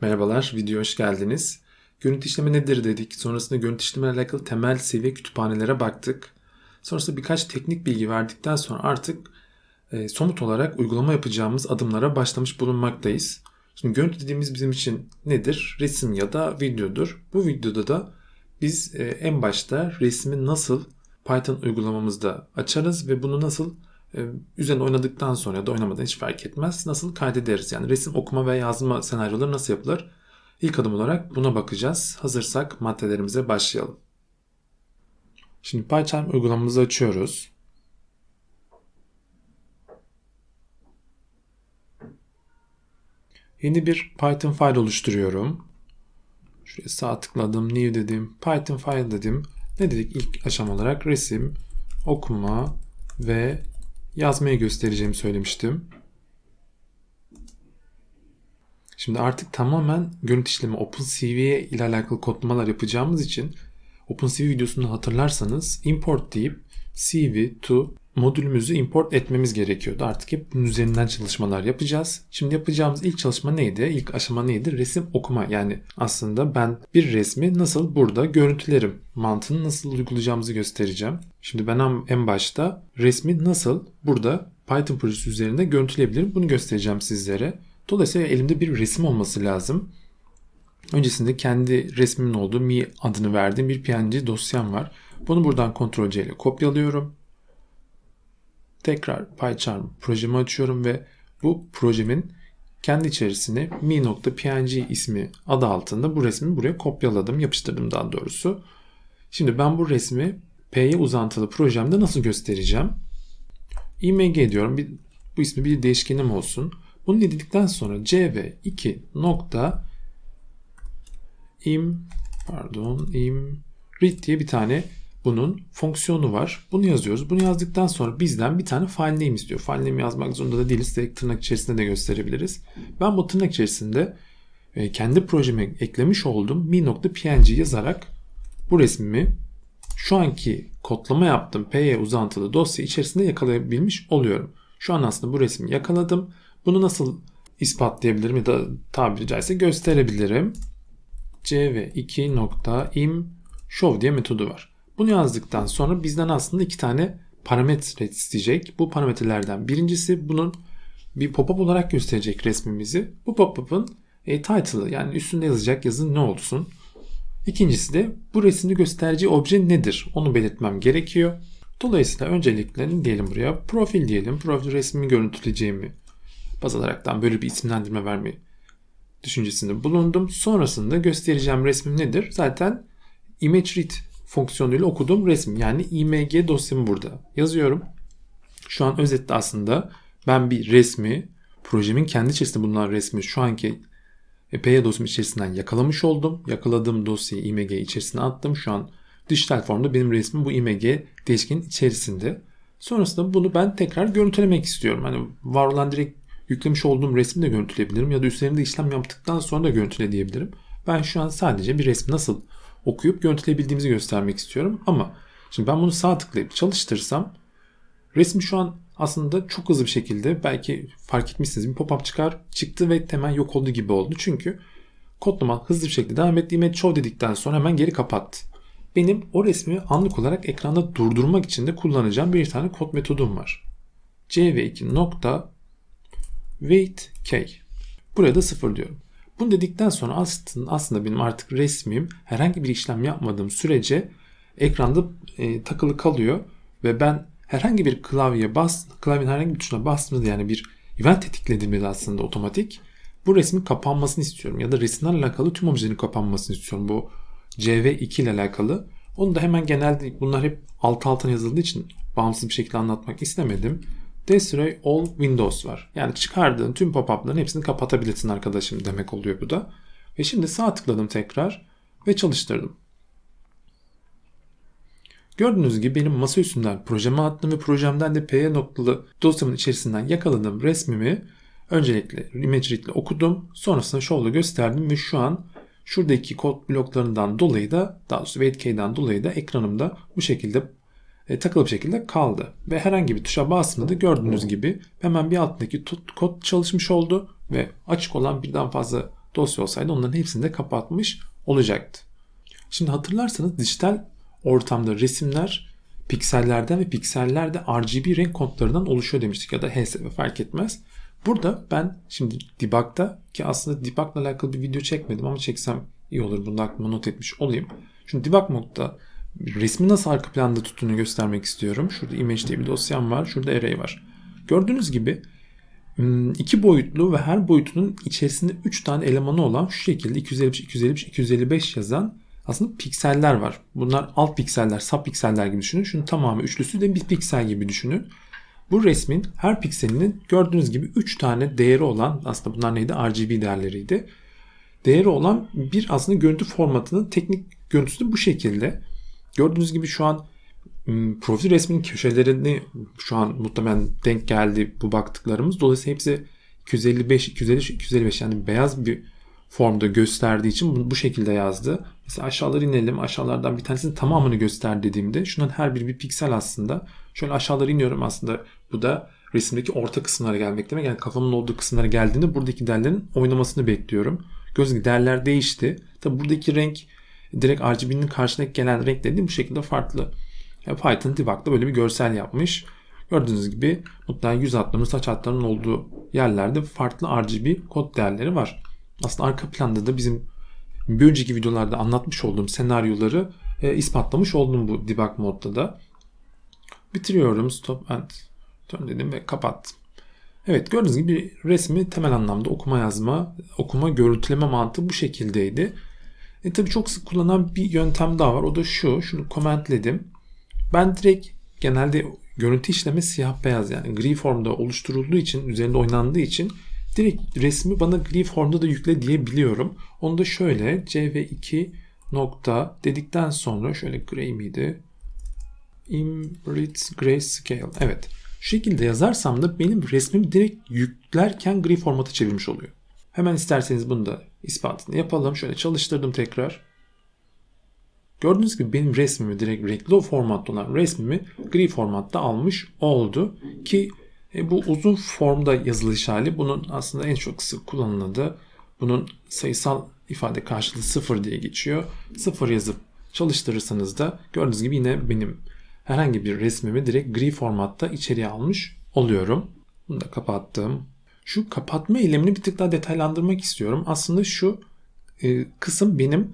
Merhabalar, videoya hoş geldiniz. Görüntü işleme nedir dedik. Sonrasında görüntü işleme ile alakalı temel seviye kütüphanelere baktık. Sonrasında birkaç teknik bilgi verdikten sonra artık e, somut olarak uygulama yapacağımız adımlara başlamış bulunmaktayız. Şimdi görüntü dediğimiz bizim için nedir? Resim ya da videodur. Bu videoda da biz e, en başta resmi nasıl Python uygulamamızda açarız ve bunu nasıl üzerine oynadıktan sonra ya da oynamadan hiç fark etmez. Nasıl kaydederiz? Yani resim okuma ve yazma senaryoları nasıl yapılır? İlk adım olarak buna bakacağız. Hazırsak maddelerimize başlayalım. Şimdi PyCharm uygulamamızı açıyoruz. Yeni bir Python file oluşturuyorum. Şuraya sağ tıkladım, new dedim, Python file dedim. Ne dedik ilk aşama olarak? Resim, okuma ve yazmayı göstereceğimi söylemiştim. Şimdi artık tamamen görüntü işlemi OpenCV ile alakalı kodlamalar yapacağımız için OpenCV videosunu hatırlarsanız import deyip CV to modülümüzü import etmemiz gerekiyordu. Artık hep bunun üzerinden çalışmalar yapacağız. Şimdi yapacağımız ilk çalışma neydi? İlk aşama neydi? Resim okuma. Yani aslında ben bir resmi nasıl burada görüntülerim mantığını nasıl uygulayacağımızı göstereceğim. Şimdi ben en başta resmi nasıl burada Python projesi üzerinde görüntüleyebilirim bunu göstereceğim sizlere. Dolayısıyla elimde bir resim olması lazım. Öncesinde kendi resmimin olduğu mi adını verdiğim bir png dosyam var. Bunu buradan Ctrl C ile kopyalıyorum. Tekrar PyCharm projemi açıyorum ve bu projemin kendi içerisine mi.png ismi adı altında bu resmi buraya kopyaladım, yapıştırdım daha doğrusu. Şimdi ben bu resmi P'ye uzantılı projemde nasıl göstereceğim? img diyorum. Bir, bu ismi bir değişkenim olsun. Bunu dedikten sonra cv2 nokta im pardon im read diye bir tane bunun fonksiyonu var. Bunu yazıyoruz. Bunu yazdıktan sonra bizden bir tane file name istiyor. File name yazmak zorunda da değiliz. Direkt tırnak içerisinde de gösterebiliriz. Ben bu tırnak içerisinde e, kendi projeme eklemiş olduğum mi.png yazarak bu resmimi şu anki kodlama yaptığım P'ye uzantılı dosya içerisinde yakalayabilmiş oluyorum. Şu an aslında bu resmi yakaladım. Bunu nasıl ispatlayabilirim ya da tabiri caizse gösterebilirim. cv2.im show diye metodu var. Bunu yazdıktan sonra bizden aslında iki tane parametre isteyecek. Bu parametrelerden birincisi bunun bir pop-up olarak gösterecek resmimizi. Bu pop-up'ın e, title'ı yani üstünde yazacak yazı ne olsun. İkincisi de bu resimde göstereceği obje nedir? Onu belirtmem gerekiyor. Dolayısıyla öncelikle diyelim buraya profil diyelim. Profil resmimi görüntüleyeceğimi baz alaraktan böyle bir isimlendirme verme düşüncesinde bulundum. Sonrasında göstereceğim resmim nedir? Zaten image read fonksiyonuyla okuduğum resim. Yani img dosyamı burada yazıyorum. Şu an özetle aslında ben bir resmi projemin kendi içerisinde bulunan resmi şu anki PY dosyam içerisinden yakalamış oldum. Yakaladığım dosyayı img içerisine attım. Şu an dijital formda benim resmim bu img değişkenin içerisinde. Sonrasında bunu ben tekrar görüntülemek istiyorum. Hani var olan direkt yüklemiş olduğum resmi de görüntüleyebilirim ya da üzerinde işlem yaptıktan sonra da görüntüle diyebilirim. Ben şu an sadece bir resmi nasıl okuyup görüntüleyebildiğimizi göstermek istiyorum. Ama şimdi ben bunu sağ tıklayıp çalıştırsam resim şu an aslında çok hızlı bir şekilde belki fark etmişsiniz bir pop-up çıkar çıktı ve hemen yok oldu gibi oldu. Çünkü kodlama hızlı bir şekilde devam etti. Image show dedikten sonra hemen geri kapattı. Benim o resmi anlık olarak ekranda durdurmak için de kullanacağım bir tane kod metodum var. cv2 nokta wait k. Buraya da sıfır diyorum. Bunu dedikten sonra aslında, benim artık resmim herhangi bir işlem yapmadığım sürece ekranda e, takılı kalıyor ve ben herhangi bir klavyeye bas, klavyenin herhangi bir tuşuna bastığımda yani bir event tetiklediğimde aslında otomatik bu resmin kapanmasını istiyorum ya da resimlerle alakalı tüm objelerin kapanmasını istiyorum. Bu CV2 ile alakalı. Onu da hemen genelde bunlar hep alt altına yazıldığı için bağımsız bir şekilde anlatmak istemedim. Destroy all windows var. Yani çıkardığın tüm pop-up'ların hepsini kapatabilirsin arkadaşım demek oluyor bu da. Ve şimdi sağ tıkladım tekrar ve çalıştırdım. Gördüğünüz gibi benim masa üstünden projeme attım ve projemden de py noktalı dosyamın içerisinden yakaladığım resmimi öncelikle image ile okudum. Sonrasında show'la gösterdim ve şu an şuradaki kod bloklarından dolayı da daha doğrusu wait dolayı da ekranımda bu şekilde e, takılı bir şekilde kaldı. Ve herhangi bir tuşa bastığımda da gördüğünüz gibi hemen bir altındaki kod çalışmış oldu ve açık olan birden fazla dosya olsaydı onların hepsini de kapatmış olacaktı. Şimdi hatırlarsanız dijital ortamda resimler piksellerden ve pikseller de RGB renk kodlarından oluşuyor demiştik ya da HSV fark etmez. Burada ben şimdi debug'da ki aslında debug'la alakalı bir video çekmedim ama çeksem iyi olur. Bunu aklıma not etmiş olayım. Şimdi debug modda resmi nasıl arka planda tuttuğunu göstermek istiyorum. Şurada image diye bir dosyam var. Şurada array var. Gördüğünüz gibi iki boyutlu ve her boyutunun içerisinde 3 tane elemanı olan şu şekilde 255, 255, 255 yazan aslında pikseller var. Bunlar alt pikseller, sub pikseller gibi düşünün. Şunun tamamı üçlüsü de bir piksel gibi düşünün. Bu resmin her pikselinin gördüğünüz gibi 3 tane değeri olan aslında bunlar neydi? RGB değerleriydi. Değeri olan bir aslında görüntü formatının teknik görüntüsü bu şekilde. Gördüğünüz gibi şu an profil resminin köşelerini şu an muhtemelen denk geldi bu baktıklarımız. Dolayısıyla hepsi 255, 255, 255 yani beyaz bir formda gösterdiği için bu şekilde yazdı. Mesela aşağılara inelim. Aşağılardan bir tanesinin tamamını göster dediğimde şunun her biri bir piksel aslında. Şöyle aşağılara iniyorum aslında. Bu da resimdeki orta kısımlara gelmek demek. Yani kafamın olduğu kısımlara geldiğinde buradaki değerlerin oynamasını bekliyorum. Gördüğünüz değerler değişti. Tabi buradaki renk direkt RGB'nin karşısındaki gelen renk dediğim bu şekilde farklı. Python debug'da böyle bir görsel yapmış. Gördüğünüz gibi mutlaka yüz hatlarının, saç hatlarının olduğu yerlerde farklı RGB kod değerleri var. Aslında arka planda da bizim bir önceki videolarda anlatmış olduğum senaryoları e, ispatlamış oldum bu debug modda da. Bitiriyorum. Stop and turn dedim ve kapattım. Evet gördüğünüz gibi resmi temel anlamda okuma yazma, okuma görüntüleme mantığı bu şekildeydi. E tabi çok sık kullanılan bir yöntem daha var. O da şu. Şunu komentledim. Ben direkt genelde görüntü işleme siyah beyaz yani gri formda oluşturulduğu için, üzerinde oynandığı için direkt resmi bana gri formda da yükle diyebiliyorum. Onu da şöyle cv2 nokta dedikten sonra şöyle gray miydi? Imrit Grayscale. Evet. Şu şekilde yazarsam da benim resmim direkt yüklerken gri formatı çevirmiş oluyor. Hemen isterseniz bunu da ispatını yapalım. Şöyle çalıştırdım tekrar. Gördüğünüz gibi benim resmimi direkt renkli formatta olan resmimi gri formatta almış oldu. Ki e, bu uzun formda yazılış hali bunun aslında en çok sık kullanıldığı bunun sayısal ifade karşılığı sıfır diye geçiyor. Sıfır yazıp çalıştırırsanız da gördüğünüz gibi yine benim herhangi bir resmimi direkt gri formatta içeriye almış oluyorum. Bunu da kapattım. Şu kapatma eylemini bir tık daha detaylandırmak istiyorum. Aslında şu e, kısım benim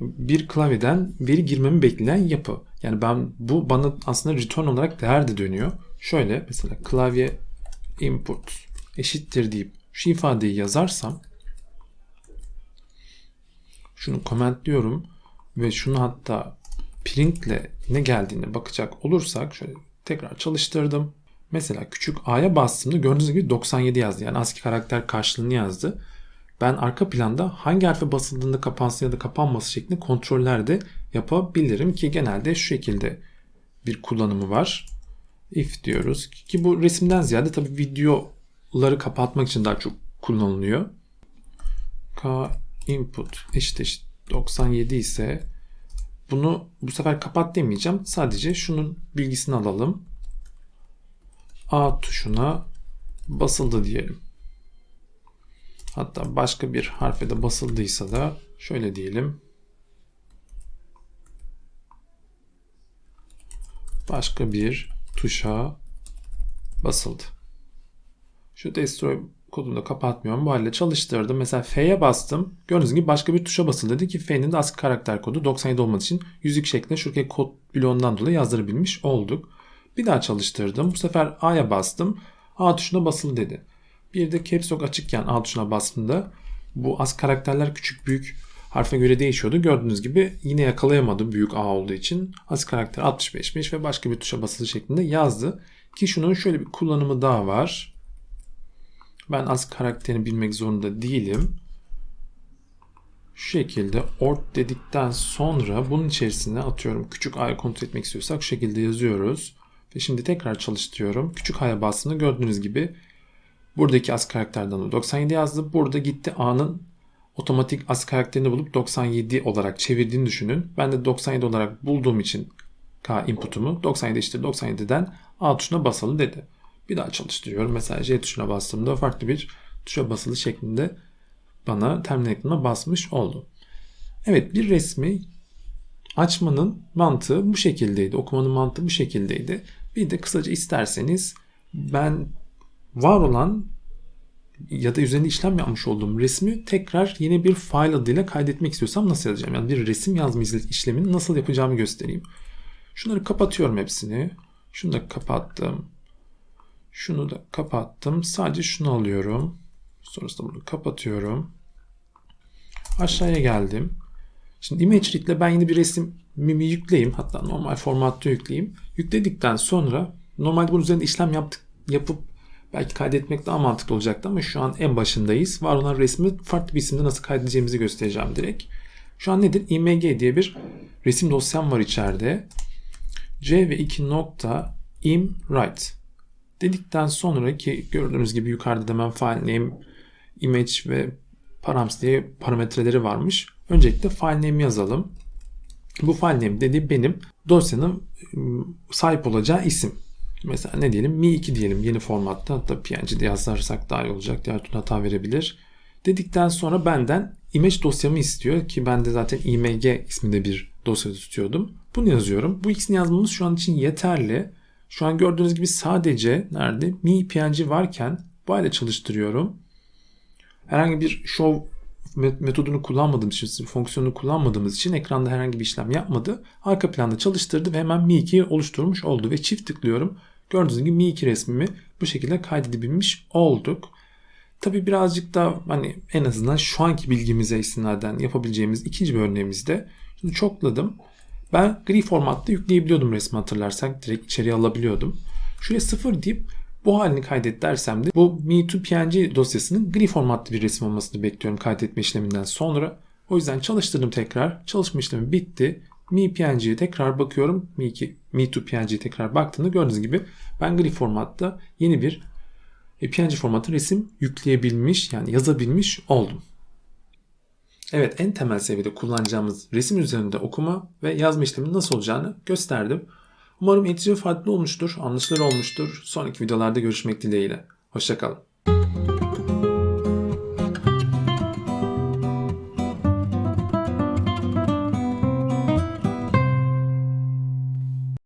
bir klavyeden veri girmemi bekleyen yapı. Yani ben bu bana aslında return olarak değer de dönüyor. Şöyle mesela klavye input eşittir deyip şu ifadeyi yazarsam şunu commentliyorum ve şunu hatta printle ne geldiğine bakacak olursak şöyle tekrar çalıştırdım. Mesela küçük a'ya bastığımda gördüğünüz gibi 97 yazdı. Yani ASCII karakter karşılığını yazdı. Ben arka planda hangi harfe basıldığında kapansın ya da kapanması şeklinde kontroller de yapabilirim ki genelde şu şekilde bir kullanımı var. If diyoruz ki bu resimden ziyade tabi videoları kapatmak için daha çok kullanılıyor. K input eşit eşit 97 ise bunu bu sefer kapat demeyeceğim. Sadece şunun bilgisini alalım. A tuşuna basıldı diyelim. Hatta başka bir harfe de basıldıysa da şöyle diyelim. Başka bir tuşa basıldı. Şu destroy kodunu da kapatmıyorum. Bu halde çalıştırdım. Mesela F'ye bastım. Gördüğünüz gibi başka bir tuşa basıldı. Dedi ki F'nin de ASCII karakter kodu 97 olmadığı için yüzük şeklinde şuradaki kod bloğundan dolayı yazdırabilmiş olduk. Bir daha çalıştırdım. Bu sefer A'ya bastım. A tuşuna basılı dedi. Bir de caps lock açıkken A tuşuna bastığımda bu az karakterler küçük büyük harfe göre değişiyordu. Gördüğünüz gibi yine yakalayamadı büyük A olduğu için. Az karakter 65'miş ve başka bir tuşa basılı şeklinde yazdı. Ki şunun şöyle bir kullanımı daha var. Ben az karakterini bilmek zorunda değilim. Şu şekilde ort dedikten sonra bunun içerisine atıyorum küçük a'yı kontrol etmek istiyorsak şu şekilde yazıyoruz. Ve şimdi tekrar çalıştırıyorum. Küçük a'ya bastığında gördüğünüz gibi buradaki az karakterden 97 yazdı. Burada gitti a'nın otomatik as karakterini bulup 97 olarak çevirdiğini düşünün. Ben de 97 olarak bulduğum için K input'umu 97 işte 97'den A tuşuna basalı dedi. Bir daha çalıştırıyorum. Mesela J tuşuna bastığımda farklı bir tuşa basılı şeklinde bana terminal ekranına basmış oldu. Evet bir resmi açmanın mantığı bu şekildeydi. Okumanın mantığı bu şekildeydi. Bir de kısaca isterseniz ben var olan ya da üzerinde işlem yapmış olduğum resmi tekrar yeni bir file adıyla kaydetmek istiyorsam nasıl yazacağım? Yani bir resim yazma işlemini nasıl yapacağımı göstereyim. Şunları kapatıyorum hepsini. Şunu da kapattım. Şunu da kapattım. Sadece şunu alıyorum. Sonrasında bunu kapatıyorum. Aşağıya geldim. Şimdi ImageRead ile ben yine bir resmimi yükleyeyim. Hatta normal formatta yükleyeyim. Yükledikten sonra normalde bunun üzerinde işlem yaptık, yapıp belki kaydetmek daha mantıklı olacaktı ama şu an en başındayız. Var olan resmi farklı bir isimde nasıl kaydedeceğimizi göstereceğim direkt. Şu an nedir? img diye bir resim dosyam var içeride. c ve 2 nokta imwrite dedikten sonra ki gördüğünüz gibi yukarıda da hemen file name, image ve params diye parametreleri varmış. Öncelikle file name yazalım. Bu file name benim dosyanın ıı, sahip olacağı isim. Mesela ne diyelim Mi2 diyelim yeni formatta hatta PNG'de yazarsak daha iyi olacak. Diğer türlü hata verebilir. Dedikten sonra benden image dosyamı istiyor ki ben de zaten img isminde bir dosya tutuyordum. Bunu yazıyorum. Bu ikisini yazmamız şu an için yeterli. Şu an gördüğünüz gibi sadece nerede mi png varken bu hale çalıştırıyorum. Herhangi bir show metodunu kullanmadığımız için, fonksiyonunu kullanmadığımız için ekranda herhangi bir işlem yapmadı. Arka planda çalıştırdı ve hemen Mi2'yi oluşturmuş oldu ve çift tıklıyorum. Gördüğünüz gibi Mi2 resmimi bu şekilde kaydedebilmiş olduk. Tabi birazcık da hani en azından şu anki bilgimize istinaden yapabileceğimiz ikinci bir örneğimizde şimdi çokladım. Ben gri formatta yükleyebiliyordum resmi hatırlarsak. Direkt içeriye alabiliyordum. Şuraya sıfır deyip bu halini kaydet dersem de bu Me2PNG dosyasının gri formatlı bir resim olmasını bekliyorum kaydetme işleminden sonra. O yüzden çalıştırdım tekrar. Çalışma işlemi bitti. MePNG'ye tekrar bakıyorum. Me2, Me2PNG'ye tekrar baktığında gördüğünüz gibi ben gri formatta yeni bir e, PNG formatı resim yükleyebilmiş yani yazabilmiş oldum. Evet en temel seviyede kullanacağımız resim üzerinde okuma ve yazma işlemi nasıl olacağını gösterdim. Umarım eğitici ve farklı olmuştur, anlaşılır olmuştur. Sonraki videolarda görüşmek dileğiyle. Hoşçakalın.